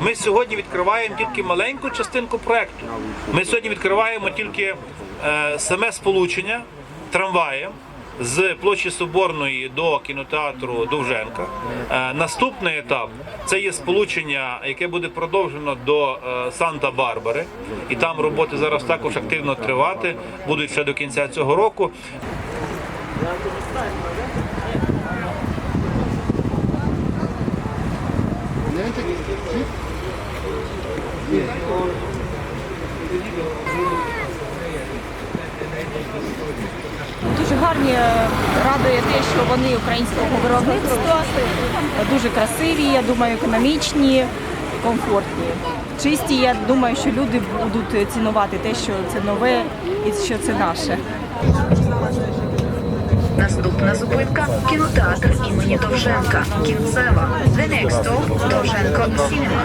Ми сьогодні відкриваємо тільки маленьку частинку проекту. Ми сьогодні відкриваємо тільки е, саме сполучення трамваєм. З площі Соборної до кінотеатру Довженка. Е, наступний етап це є сполучення, яке буде продовжено до е, Санта-Барбари, і там роботи зараз також активно тривати, будуть ще до кінця цього року. Дуже гарні е, радує те, що вони українського виробництва, дуже красиві, я думаю, економічні, комфортні. Чисті, я думаю, що люди будуть цінувати те, що це нове і що це наше. Наступна зупинка кінотеатр імені Довженка. Кінцева. The next stop Довженко Cinema.